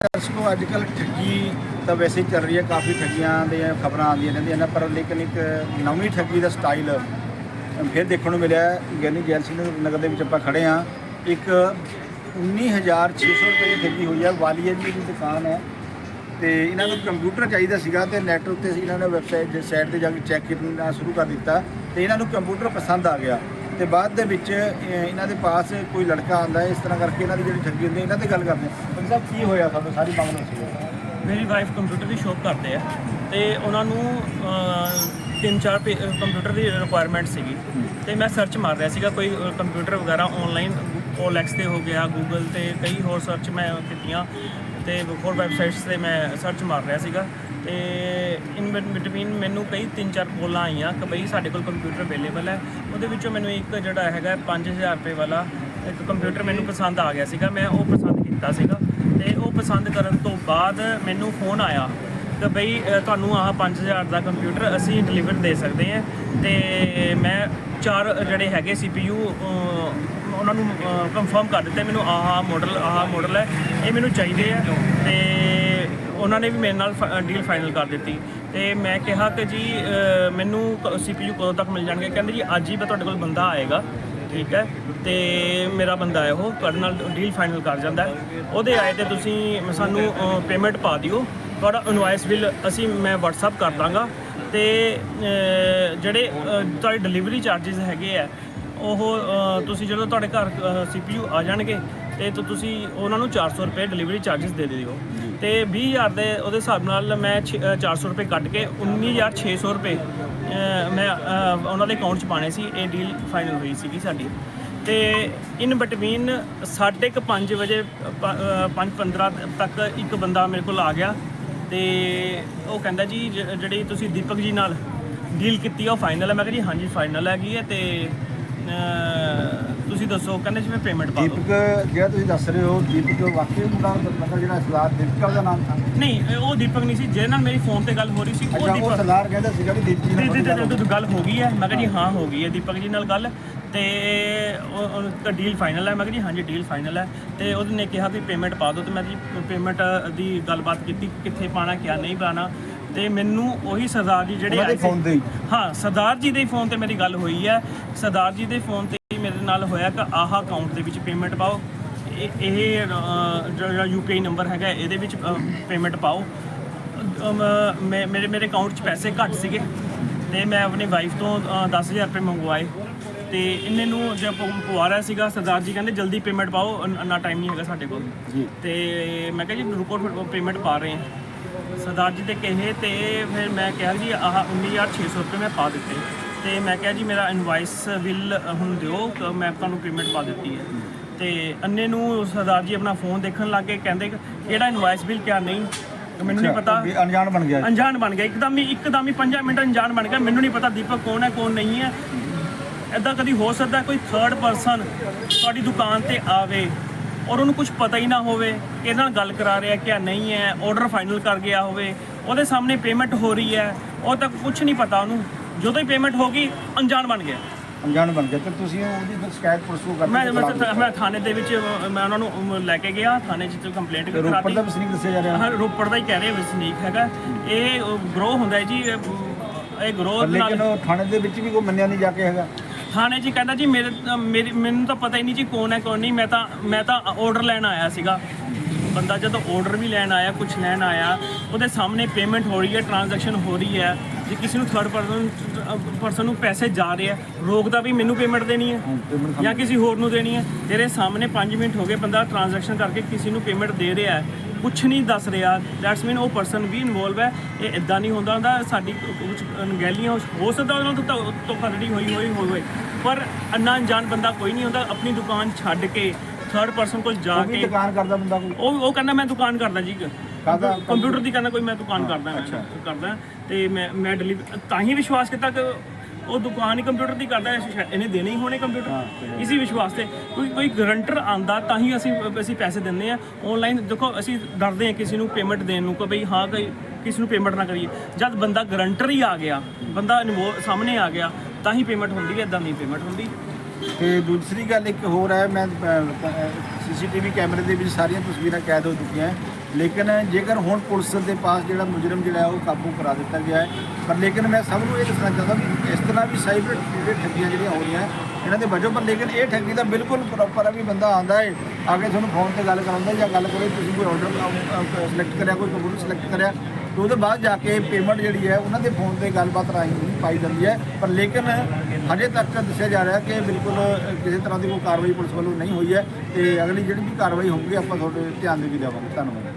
ਦਰਸ਼ਕੋ ਅੱਜ ਕੱਲ ਠੱਗੀ ਤਾਂ ਵੈਸੇ ਹੀ ਚੱਲ ਰਹੀ ਹੈ, ਕਾਫੀ ਠੱਗੀਆਂ ਦੀਆਂ ਖਬਰਾਂ ਆਉਂਦੀਆਂ ਰਹਿੰਦੀਆਂ ਨੇ, ਪਰ ਲੇਕਿਨ ਇੱਕ ਨਵੀਂ ਠੱਗੀ ਦਾ ਸਟਾਈਲ ਫਿਰ ਦੇਖਣ ਨੂੰ ਮਿਲਿਆ ਗਿਆਨੀ ਜੈਲ ਸਿੰਘ ਨਗਰ ਦੇ ਵਿੱਚ ਆਪਾਂ ਖੜੇ ਹਾਂ। ਇੱਕ 19600 ਰੁਪਏ ਦੀ ਠੱਗੀ ਹੋਈ ਹੈ। ਵਾਲੀਆ ਜੀ ਦੀ ਦੁਕਾਨ ਹੈ ਤੇ ਇਹਨਾਂ ਨੂੰ ਕੰਪਿਊਟਰ ਚਾਹੀਦਾ ਸੀਗਾ ਤੇ ਨੈਟ ਉੱਤੇ ਇਹਨਾਂ ਨੇ ਵੈਬਸਾਈਟ ਸਾਈਟ ਤੇ ਜਾ ਕੇ ਚੈੱਕ ਕਰਨਾ ਸ਼ੁਰੂ ਕਰ ਦਿੱਤਾ ਤੇ ਇਹਨਾਂ ਨੂੰ ਕੰਪਿਊਟਰ ਪਸੰਦ ਆ ਗਿਆ। ਤੇ ਬਾਅਦ ਦੇ ਵਿੱਚ ਇਹਨਾਂ ਦੇ ਪਾਸ ਕੋਈ ਲੜਕਾ ਆਂਦਾ ਹੈ, ਇਸ ਤਰ੍ਹਾਂ ਕਰਕੇ ਇਹਨਾਂ ਦੀ ਜਿਹੜੀ ਠੱਗੀ ਹੁੰਦੀ ਹੈ, ਇਹਨਾਂ ਤੇ ਗੱਲ ਕਰਦੇ ਹਾਂ। ਪੰਜ ਸਾਹਿਬ, ਕੀ ਹੋਇਆ ਤੁਹਾਨੂੰ? ਸਾਰੀ ਮਾਮਲਾ ਸੀ ਮੇਰੀ ਵਾਈਫ ਕੰਪਿਊਟਰ ਦੀ ਸ਼ੋਪ ਕਰਦੇ ਆ ਤੇ ਉਹਨਾਂ ਨੂੰ ਤਿੰਨ ਚਾਰ ਪੇ- ਕੰਪਿਊਟਰ ਦੀ ਰਿਕੁਆਇਰਮੈਂਟ ਸੀਗੀ। ਤੇ ਮੈਂ ਸਰਚ ਮਾਰ ਰਿਹਾ ਸੀਗਾ, ਕੋਈ ਕੰਪਿਊਟਰ ਵਗੈਰਾ ਆਨਲਾਈਨ OLX ਤੇ ਹੋ ਗਿਆ ਗੂਗਲ ਤੇ ਕਈ ਹੋਰ ਸਰਚ ਮੈਂ ਕੀਤੀਆਂ ਤੇ ਹੋਰ ਵੈਬਸਾਈਟਸ ਤੇ ਮੈਂ ਸਰਚ ਮਾਰ ਰਿਹਾ ਸੀਗਾ। ਤੇ ਇਨ ਬਿਟਵੀਨ ਮੈਨੂੰ ਕਈ ਤਿੰਨ ਚਾਰ ਕੋਲਾਂ ਆਈਆਂ ਕਿ ਬਈ ਸਾਡੇ ਕੋਲ ਕੰਪਿਊਟਰ ਅਵੇਲੇਬਲ ਹੈ। ਉਹਦੇ ਵਿੱਚੋਂ ਮੈਨੂੰ ਇੱਕ ਜਿਹੜਾ ਹੈਗਾ 5000 ਰੁਪਏ ਵਾਲਾ ਇੱਕ ਕੰਪਿਊਟਰ ਮੈਨੂੰ ਪਸੰਦ ਆ ਗਿਆ ਸੀਗਾ। ਮੈਂ ਉਹ ਪਸੰਦ ਕੀਤਾ ਸੀਗਾ। ਤੇ ਉਹ ਪਸੰਦ ਕਰਨ ਤੋਂ ਬਾਅਦ ਮੈਨੂੰ ਫੋਨ ਆਇਆ ਕਿ ਬਈ ਤੁਹਾਨੂੰ ਆਹ 5000 ਦਾ ਕੰਪਿਊਟਰ ਅਸੀਂ ਡਿਲੀਵਰ ਦੇ ਸਕਦੇ ਹਾਂ। ਤੇ ਮੈਂ ਚਾਰ ਜਿਹੜੇ ਹੈਗੇ CPU ਉਹਨਾਂ ਨੂੰ ਕਨਫਰਮ ਕਰ ਦਿੱਤੇ। ਮੈਨੂੰ ਆਹ ਮਾਡਲ ਆਹ ਮਾਡਲ ਹੈ। ਇਹ ਮੈਨੂੰ ਚਾਹੀਦੇ ਆ। ਤੇ ਉਹਨਾਂ ਨੇ ਵੀ ਮੇਰੇ ਨਾਲ ਡੀਲ ਫਾਈਨਲ ਕਰ ਦਿੱਤੀ। ਤੇ ਮੈਂ ਕਿਹਾ ਕਿ ਜੀ ਮੈਨੂੰ ਸੀਪੀਯੂ ਕਦੋਂ ਤੱਕ ਮਿਲ ਜਾਣਗੇ? ਕਹਿੰਦੇ ਜੀ, ਅੱਜ ਹੀ ਤੁਹਾਡੇ ਕੋਲ ਬੰਦਾ ਆਏਗਾ। ਠੀਕ ਹੈ? ਤੇ ਮੇਰਾ ਬੰਦਾ ਹੈ ਉਹ, ਤੁਹਾਡੇ ਨਾਲ ਡੀਲ ਫਾਈਨਲ ਕਰ ਜਾਂਦਾ ਉਹਦੇ ਆਏ ਤੇ ਤੁਸੀਂ ਸਾਨੂੰ ਪੇਮੈਂਟ ਪਾ ਦਿਓ। ਤੁਹਾਡਾ ਇਨਵੌਇਸ ਬਿੱਲ ਅਸੀਂ, ਮੈਂ WhatsApp ਕਰ ਦਾਂਗਾ। ਤੇ ਜਿਹੜੇ ਤੁਹਾਡੇ ਡਿਲੀਵਰੀ ਚਾਰजेस ਹੈਗੇ ਆ ਉਹ ਤੁਸੀਂ ਜਦੋਂ ਤੁਹਾਡੇ ਘਰ ਸੀਪੀਯੂ ਆ ਜਾਣਗੇ, ਤੇ ਤੁਸੀਂ ਉਹਨਾਂ ਨੂੰ 400 ਰੁਪਏ ਡਿਲੀਵਰੀ ਚਾਰजेस ਦੇ ਦਿਓ। ਤੇ 20000 ਦੇ ਉਹਦੇ ਹਿਸਾਬ ਨਾਲ ਮੈਂ ਛੇ- ਅ, 400 ਰੁਪਏ ਕੱਟ ਕੇ 19600 ਰੁਪਏ ਮੈਂ ਉਹਨਾਂ ਦੇ ਅਕਾਊਂਟ 'ਚ ਪਾਣੇ ਸੀ ਇਹ ਡੀਲ ਫਾਈਨਲ ਹੋਈ ਸੀਗੀ ਸਾਡੀ। ਤੇ ਇਨ ਬਿਟਵੀਨ ਸਾਢੇ ਕੁ ਪੰਜ ਵਜੇ 5:15 ਤੱਕ ਇੱਕ ਬੰਦਾ ਮੇਰੇ ਕੋਲ ਆ ਗਿਆ ਤੇ ਉਹ ਕਹਿੰਦਾ ਜੀ ਜ- ਜਿਹੜੀ ਤੁਸੀਂ ਦੀਪਕ ਜੀ ਨਾਲ ਡੀਲ ਕੀਤੀ ਆ ਉਹ ਫਾਈਨਲ ਹੈ ਮੈਂ ਕਿਹਾ ਜੀ ਹਾਂਜੀ ਫਾਈਨਲ ਹੈਗੀ ਹੈ ਤੇ ਤੁਸੀਂ ਦੱਸੋ ਕਹਿੰਦੇ ਜੀ ਮੈਂ ਪੇਮੈਂਟ ਪਾ ਦਿਓ। ਦੀਪਕ ਜਿਹੜਾ ਤੁਸੀਂ ਦੱਸ ਰਹੇ ਹੋ ਦੀਪਕ ਵਾਕਈ ਮੁੰਡਾ ਮਤਲਬ ਜਿਹੜਾ ਸਰਦਾਰ ਦੀਪਕ ਉਹਦਾ ਨਾਮ ਸੀ ਨਹੀਂ। ਉਹ ਦੀਪਕ ਨਹੀਂ ਸੀ ਜਿਹਦੇ ਨਾਲ ਮੇਰੀ ਫੋਨ ਤੇ ਗੱਲ ਹੋ ਰਹੀ ਸੀ ਉਹ ਅੱਛਾ ਉਹ ਦੀਪਕ। ਸਰਦਾਰ ਕਹਿੰਦਾ ਸੀਗਾ ਵੀ ਦੀਪਕ ਜੀ ਨਾਲ ਦੀ ਤੁਹਾਡੀ ਗੱਲ ਹੋ ਦੀ ਗੱਲ ਹੋ ਗਈ ਹੈ ਮੈਂ ਕਿਹਾ ਜੀ ਹਾਂ। ਹੋ ਗਈ ਹੈ ਦੀਪਕ ਜੀ ਨਾਲ ਗੱਲ। ਤੇ ਉਹ ਡੀਲ ਫਾਈਨਲ ਹੈ ਮੈਂ ਕਿਹਾ ਜੀ ਹਾਂਜੀ ਡੀਲ ਫਾਈਨਲ ਹੈ। ਤੇ ਉਹਨੇ ਨੇ ਕਿਹਾ ਵੀ ਪੇਮੈਂਟ ਪਾ ਦਿਓ ਤੇ ਮੈਂ ਜੀ ਪੇਮੈਂਟ ਦੀ ਗੱਲਬਾਤ ਕੀਤੀ ਕਿੱਥੇ ਪਾਣਾ ਕਿਆ ਨਹੀਂ ਪਾਣਾ ਤੇ ਮੈਨੂੰ ਉਹੀ ਸਰਦਾਰ ਜੀ ਜਿਹੜੇ ਉਹਨਾਂ ਦੇ ਆਏ ਸੀ- ਤੇ ਹੀ? ਹਾਂ ਸਰਦਾਰ ਜੀ ਦੇ ਫੋਨ ਤੇ ਮੇਰੀ ਗੱਲ ਹੋਈ ਹੈ। ਸਰਦਾਰ ਜੀ ਦੇ ਫੋਨ ਤੇ ਮੇਰੇ ਨਾਲ ਹੋਇਆ ਕਿ ਆਹ ਅਕਾਊਂਟ ਦੇ ਵਿੱਚ ਪੇਮੈਂਟ ਪਾਓ। ਇਹ ਇਹ ਅ, ਜਿਹੜਾ ਯੂਪੀਆਈ ਨੰਬਰ ਹੈਗਾ ਇਹਦੇ ਵਿੱਚ ਪੇਮੈਂਟ ਪਾਓ। ਅਮ, ਮੈਂ- ਮੇਰੇ ਮੇਰੇ ਅਕਾਊਂਟ 'ਚ ਪੈਸੇ ਘੱਟ ਸੀਗੇ। ਤੇ ਮੈਂ ਆਪਣੀ ਵਾਈਫ ਤੋਂ ਅ, 10000 ਰੁਪਏ ਮੰਗਵਾਏ। ਤੇ ਇਹਨੇ ਨੂੰ ਜਦ ਪ- ਪਵਾ ਰਿਹਾ ਸੀਗਾ ਸਰਦਾਰ ਜੀ ਕਹਿੰਦੇ ਜਲਦੀ ਪੇਮੈਂਟ ਪਾਓ ਅਨ- ਇੰਨਾ ਟਾਈਮ ਨਹੀਂ ਹੈਗਾ ਸਾਡੇ ਕੋਲ। ਜੀ। ਤੇ ਮੈਂ ਕਿਹਾ ਜੀ ਰੁਕੋ ਫਿਰ ਪੇਮੈਂਟ ਪਾ ਰਹੇ ਹਾਂ। ਸਰਦਾਰ ਜੀ ਦੇ ਕਹੇ ਤੇ ਫਿਰ ਮੈਂ ਕਿਹਾ ਜੀ ਆਹ 19600 ਰੁਪਏ ਮੈਂ ਪਾ ਦਿੱਤੇ। ਤੇ ਮੈਂ ਕਿਹਾ ਜੀ ਮੇਰਾ ਇਨਵਾਈਸ ਬਿੱਲ ਹੁਣ ਦਿਓ ਕ- ਮੈਂ ਤੁਹਾਨੂੰ ਪੇਮੈਂਟ ਪਾ ਦਿੱਤੀ ਹੈ। ਤੇ ਅੰਨੇ ਨੂੰ ਸਰਦਾਰ ਜੀ ਆਪਣਾ ਫੋਨ ਦੇਖਣ ਲੱਗੇ ਕਹਿੰਦੇ ਕਿ ਕਿਹੜਾ ਇਨਵਾਈਸ ਬਿੱਲ ਕਿਆ ਨਹੀਂ? ਤੇ ਮੈਨੂੰ ਨਹੀਂ ਪਤਾ। ਵੀ ਅਣਜਾਣ ਬਣ ਗਿਆ। ਅਣਜਾਣ ਬਣ ਗਿਆ। ਇੱਕਦਮ ਹੀ ਇੱਕਦਮ ਹੀ 5 ਮਿੰਟ ਅਣਜਾਣ ਬਣ ਗਿਆ। ਮੈਨੂੰ ਨਹੀਂ ਪਤਾ ਦੀਪਕ ਕੌਣ ਹੈ ਕੌਣ ਨਹੀਂ ਹੈ। ਐਦਾਂ ਕਦੀ ਹੋ ਸਕਦਾ ਕੋਈ ਥਰਡ ਪਰਸਨ ਤੁਹਾਡੀ ਦੁਕਾਨ ਤੇ ਆਵੇ ਔਰ ਉਹਨੂੰ ਕੁਝ ਪਤਾ ਹੀ ਨਾ ਹੋਵੇ ਕਿ ਨਾਲ ਗੱਲ ਕਰਾ ਰਿਹਾ ਕਿ ਨਹੀਂ ਹੈ ਆਰਡਰ ਫਾਈਨਲ ਕਰ ਗਿਆ ਹੋਵੇ ਉਹਦੇ ਸਾਹਮਣੇ ਪੇਮੈਂਟ ਹੋ ਰਹੀ ਹੈ ਉਹ ਤੱਕ ਕੁਝ ਨਹੀਂ ਪਤਾ ਉਹਨੂੰ। ਜਦੋਂ ਹੀ ਪੇਮੈਂਟ ਹੋ ਗਈ ਅਣਜਾਣ ਬਣ ਗਿਆ। ਅਣਜਾਣ ਬਣ ਗਿਆ। ਤੇ ਤੁਸੀਂ ਉਹਦੀ ਫਿਰ ਸ਼ਿਕਾਇਤ ਪੁਲਿਸ ਨੂੰ ਕਰਦੇ ਮੈਂ ਮੈਂ ਮੈਂ ਥਾਣੇ ਦੇ ਵਿੱਚ ਮੈਂ ਉਹਨਾਂ ਨੂੰ ਅਮ, ਲੈ ਕੇ ਗਿਆ। ਥਾਣੇ 'ਚ ਕੰਪਲੇਂਟ ਵੀ ਰੋਪੜ ਕਰਾਤੀ। ਦਾ ਵਸਨੀਕ ਦੱਸਿਆ ਜਾ ਰਿਹਾ। ਹਾਂ ਰੋਪੜ ਦਾ ਹੀ ਕਹਿ ਰਹੇ ਵਸਨੀਕ ਹੈਗਾ। ਇਹ ਗਰੋ ਹੁੰਦਾ ਹੈ ਜੀ ਇਹ- ਇਹ ਗਰੋ ਪਰ ਨਾਲ ਲੇਕਿਨ ਉਹ ਥਾਣੇ ਦੇ ਵਿੱਚ ਵੀ ਕੋਈ ਮੰਨਿਆ ਨਹੀਂ ਜਾ ਕੇ ਹੈਗਾ। ਥਾਣੇ 'ਚ ਕਹਿੰਦਾ ਜੀ ਮੇਰੇ ਮੇਰੀ ਮੈਨੂੰ ਤਾਂ ਪਤਾ ਹੀ ਨਹੀਂ ਜੀ ਕੌਣ ਹੈ ਕੌਣ ਨਹੀਂ। ਮੈਂ ਤਾਂ ਮੈਂ ਤਾਂ ਆਰਡਰ ਲੈਣ ਆਇਆ ਸੀਗਾ। ਬੰਦਾ ਜਦੋਂ ਆਰਡਰ ਵੀ ਲੈਣ ਆਇਆ ਕੁਝ ਲੈਣ ਆਇਆ ਉਹਦੇ ਸਾਹਮਣੇ ਪੇਮੈਂਟ ਹੋ ਰਹੀ ਹੈ ਟ੍ਰਾਂਜੈਕਸ਼ਨ ਹੋ ਰਹੀ ਹੈ। ਜੇ ਕਿਸੇ ਨੂੰ ਥਰਡ ਪਰਸਨ ਪਰਸਨ ਨੂੰ ਪੈਸੇ ਜਾ ਰਹੇ ਆ ਰੋਕਦਾ ਵੀ ਮੈਨੂੰ ਪੇਮੈਂਟ ਦੇਣੀ ਹੈ ਜਾਂ ਕਿਸੇ ਹੋਰ ਨੂੰ ਦੇਣੀ ਹੈ ਤੇਰੇ ਸਾਹਮਣੇ 5 ਮਿੰਟ ਹੋ ਗਏ ਬੰਦਾ ਟ੍ਰਾਂਜੈਕਸ਼ਨ ਕਰਕੇ ਕਿਸੇ ਨੂੰ ਪੇਮੈਂਟ ਦੇ ਰਿਹਾ ਹੈ। ਕੁਝ ਨਹੀਂ ਦੱਸ ਰਿਹਾ। ਦੈਟਸ ਮੀਨ ਉਹ ਪਰਸਨ ਵੀ ਇਨਵੋਲਵ ਹੈ ਇਹ ਇਦਾਂ ਨਹੀਂ ਹੁੰਦਾ ਹੁੰਦਾ ਸਾਡੀ ਕੁਝ ਅਣਗਹਿਲੀਆਂ ਹੋ ਸਕਦਾ ਉਹਨਾਂ ਤੋਂ ਧੋਖਾਧੜੀ ਹੋਈ ਹੋਈ ਹੋਵੇ ਪਰ ਅੰਨਾ ਅਣਜਾਣ ਬੰਦਾ ਕੋਈ ਨਹੀਂ ਹੁੰਦਾ ਆਪਣੀ ਦੁਕਾਨ ਛੱਡ ਕੇ ਥਰਡ ਪਰਸਨ ਕੋਲ ਜਾ ਕੇ ਦੁਕਾਨ ਕਰਦਾ ਬੰਦਾ ਕੋਈ? ਉਹ ਉਹ ਕਹਿੰਦਾ ਮੈਂ ਦੁਕਾਨ ਕਰਦਾ ਜੀ। ਕਾਹਦਾ? ਕੰਪਿਊਟਰ ਦੀ ਕਹਿੰਦਾ ਕੋਈ ਮੈਂ ਦੁਕਾਨ ਕਰਦਾ ਮੈਂ ਕਰਦਾ। ਤੇ ਮੈਂ ਮੈਂ ਡਿਲੀਵਰ ਤਾਂ ਹੀ ਵਿਸ਼ਵਾਸ ਕੀਤਾ ਕਿ ਉਹ ਦੁਕਾਨ ਹੀ ਕੰਪਿਊਟਰ ਦੀ ਕਰਦਾ ਹੈ, ਇਹਨੇ ਦੇਣੇ ਹੀ ਹੋਣੇ ਕੰਪਿਊਟਰ। ਇਸੇ ਵਿਸ਼ਵਾਸ ਤੇ ਕੋਈ ਕੋਈ ਗਰੰਟਰ ਆਂਦਾ ਤਾਂ ਹੀ ਅਸੀਂ ਅਸੀਂ ਪੈਸੇ ਦਿੰਦੇ ਆ ਆਨਲਾਈਨ ਦੇਖੋ ਅਸੀਂ ਡਰਦੇ ਆ ਕਿਸੇ ਨੂੰ ਪੇਮੈਂਟ ਦੇਣ ਨੂੰ ਕਿ ਬਈ ਹਾਂ ਕਿ ਕਿਸੇ ਨੂੰ ਪੇਮੈਂਟ ਨਾ ਕਰੀਏ। ਜਦ ਬੰਦਾ ਗਰੰਟਰ ਹੀ ਆ ਗਿਆ ਬੰਦਾ ਸਾਹਮਣੇ ਆ ਗਿਆ ਤਾਂ ਹੀ ਪੇਮੈਂਟ ਹੁੰਦੀ ਹੈ ਇਦਾਂ ਨਹੀਂ ਪੇਮੈਂਟ ਹੁੰਦੀ। ਤੇ ਦੂਸਰੀ ਗੱਲ ਇੱਕ ਹੋਰ ਹੈ ਮੈਂ ਸੀਸੀਟੀਵੀ ਕੈਮਰੇ ਦੇ ਵਿੱਚ ਸਾਰੀਆਂ ਤਸਵੀਰਾਂ ਕੈਦ ਹੋ ਚੁੱਕੀਆਂ। ਹੈ ਲੇਕਿਨ ਜੇਕਰ ਹੁਣ ਪੁਲਿਸ ਦੇ ਪਾਸ ਜਿਹੜਾ ਮੁਜਰਮ ਜਿਹੜਾ ਉਹ ਕਾਬੂ ਕਰਾ ਦਿੱਤਾ ਗਿਆ ਹੈ, ਪਰ ਲੇਕਿਨ ਮੈਂ ਸਭ ਨੂੰ ਇਹ ਦੱਸਣਾ ਚਾਹੁੰਦਾ ਵੀ ਇਸ ਤਰ੍ਹਾਂ ਵੀ ਸਾਈਬਰ ਜਿਹੜੇ ਠੱਗੀਆਂ ਜਿਹੜੀਆਂ ਹੋ ਰਹੀਆਂ, ਇਹਨਾਂ ਦੇ ਵਜੋਂ, ਪਰ ਲੇਕਿਨ ਇਹ ਠੱਗੀ ਦਾ ਬਿਲਕੁਲ ਪ੍ਰੋਪਰ ਹੈ ਵੀ ਬੰਦਾ ਆਂਦਾ ਹੈ, ਆ ਕੇ ਤੁਹਾਨੂੰ ਫੋਨ ਤੇ ਗੱਲ ਕਰਾਉਂਦਾ ਜਾਂ ਗੱਲ ਕਰੇ, ਤੁਸੀਂ ਕੋਈ ਆਰਡਰ ਸਿਲੈਕਟ ਕਰਿਆ, ਕੋਈ ਕੰਪਿਊਟਰ ਸਿਲੈਕਟ ਕਰਿਆ, ਤੇ ਉਹਦੇ ਬਾਅਦ ਜਾ ਕੇ ਪੇਮੈਂਟ ਜਿਹੜੀ ਹੈ, ਉਹਨਾਂ ਦੇ ਫੋਨ ਤੇ ਗੱਲਬਾਤ ਰਾਹੀਂ ਪਾਈ ਜਾਂਦੀ ਹੈ, ਪਰ ਲੇਕਿਨ ਹਜੇ ਤੱਕ ਦੱਸਿਆ ਜਾ ਰਿਹਾ ਕਿ ਬਿਲਕੁਲ ਕਿਸੇ ਤਰ੍ਹਾਂ ਦੀ ਕੋਈ ਕਾਰਵਾਈ ਪੁਲਿਸ ਵੱਲੋਂ ਨਹੀਂ ਹੋਈ ਹੈ, ਤੇ ਅਗਲੀ ਜਿਹੜੀ ਵੀ ਕਾਰਵਾਈ ਹੋਊਗੀ, ਆਪਾਂ ਤੁਹਾਡੇ ਧਿਆਨ ਦੇ ਵੀ ਦੇਵਾਂਗੇ ਧੰਨਵਾਦ।